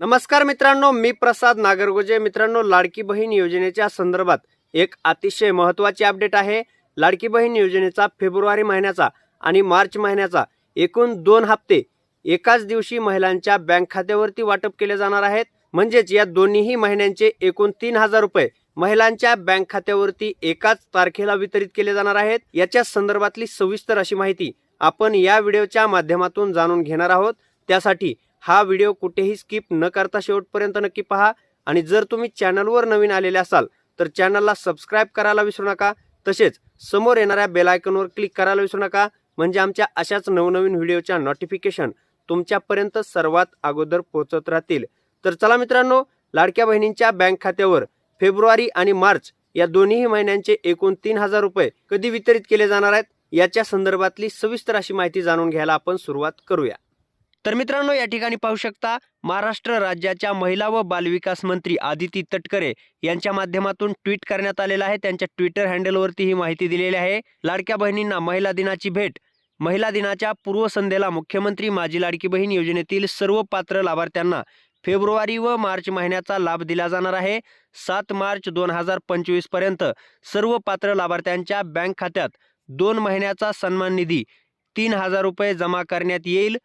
नमस्कार मित्रांनो मी प्रसाद नागरगोजे. मित्रांनो लाडकी बहीण योजनेच्या संदर्भात एक अतिशय महत्त्वाची अपडेट आहे. लाडकी बहीण योजनेचा फेब्रुवारी महिन्याचा आणि मार्च महिन्याचा एकूण दोन हप्ते एकाच दिवशी महिलांच्या बँक खात्यावरती वाटप केले जाणार आहेत. म्हणजेच या दोन्हीही महिन्यांचे एकूण तीन हजार रुपये महिलांच्या बँक खात्यावरती एकाच तारखेला वितरित केले जाणार आहेत. याच्या संदर्भातली सविस्तर अशी माहिती आपण या व्हिडिओच्या माध्यमातून जाणून घेणार आहोत. त्यासाठी हा व्हिडिओ कुठेही स्किप न करता शेवटपर्यंत नक्की पहा. आणि जर तुम्ही चॅनलवर नवीन आलेले असाल तर चॅनलला सबस्क्राईब करायला विसरू नका. तसेच समोर येणाऱ्या बेल आयकॉनवर क्लिक करायला विसरू नका. म्हणजे आमच्या अशाच नवनवीन व्हिडिओच्या नोटिफिकेशन तुमच्यापर्यंत सर्वात अगोदर पोहोचत राहतील. तर चला मित्रांनो लाडक्या बहिणींच्या बँक खात्यावर फेब्रुवारी आणि मार्च या दोन्ही महिन्यांचे एकूण तीन हजार रुपये कधी वितरित केले जाणार आहेत याच्या संदर्भातली सविस्तर अशी माहिती जाणून घ्यायला आपण सुरुवात करूया. तर मित्रांनो या ठिकाणी पाहू शकता महाराष्ट्र राज्याच्या महिला व बालविकास मंत्री आदिती तटकरे यांच्या माध्यमातून ट्विट करण्यात आलेलं आहे. त्यांच्या ट्विटर हँडलवरती ही माहिती दिलेली आहे. लाडक्या बहिणींना महिला दिनाची भेट. महिला दिनाच्या पूर्वसंध्येला मुख्यमंत्री माझी लाडकी बहीण योजनेतील सर्व पात्र लाभार्थ्यांना फेब्रुवारी व मार्च महिन्याचा लाभ दिला जाणार आहे. सात मार्च दोन हजार पंचवीसपर्यंत सर्व पात्र लाभार्थ्यांच्या बँक खात्यात दोन महिन्याचा सन्मान निधी तीन हजार रुपये जमा करण्यात येईल.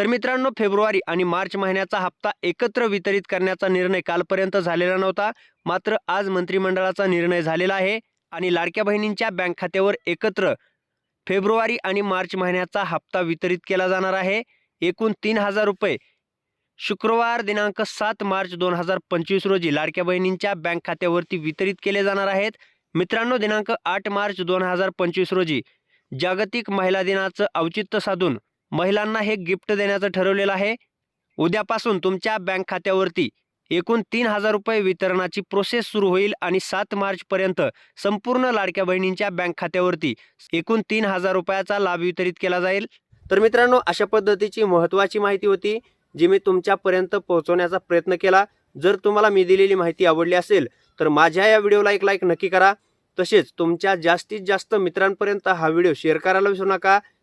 तर मित्रांनो फेब्रुवारी आणि मार्च महिन्याचा हप्ता एकत्र वितरित करण्याचा निर्णय कालपर्यंत झालेला नव्हता. मात्र आज मंत्रिमंडळाचा निर्णय झालेला आहे आणि लाडक्या बहिणींच्या बँक खात्यावर एकत्र फेब्रुवारी आणि मार्च महिन्याचा हप्ता वितरित केला जाणार आहे. एकूण तीन हजार रुपये शुक्रवार दिनांक सात मार्च दोन हजार पंचवीस रोजी लाडक्या बहिणींच्या बँक खात्यावरती वितरित केले जाणार आहेत. मित्रांनो दिनांक आठ मार्च दोन हजार पंचवीस रोजी जागतिक महिला दिनाचं औचित्य साधून महिलांना हे गिफ्ट देण्याचं ठरवलेलं आहे. उद्यापासून तुमच्या बँक खात्यावरती एकूण तीन हजार रुपये वितरणाची प्रोसेस सुरू होईल आणि सात मार्चपर्यंत संपूर्ण लाडक्या बहिणींच्या बँक खात्यावरती एकूण तीन हजार रुपयाचा लाभ वितरित केला जाईल. तर मित्रांनो अशा पद्धतीची महत्त्वाची माहिती होती जी मी तुमच्यापर्यंत पोहोचवण्याचा प्रयत्न केला. जर तुम्हाला मी दिलेली माहिती आवडली असेल तर माझ्या या व्हिडिओला एक लाईक नक्की करा. तसेच तुमच्या जास्तीत जास्त मित्रांपर्यंत हा व्हिडिओ शेअर करायला विसरू नका.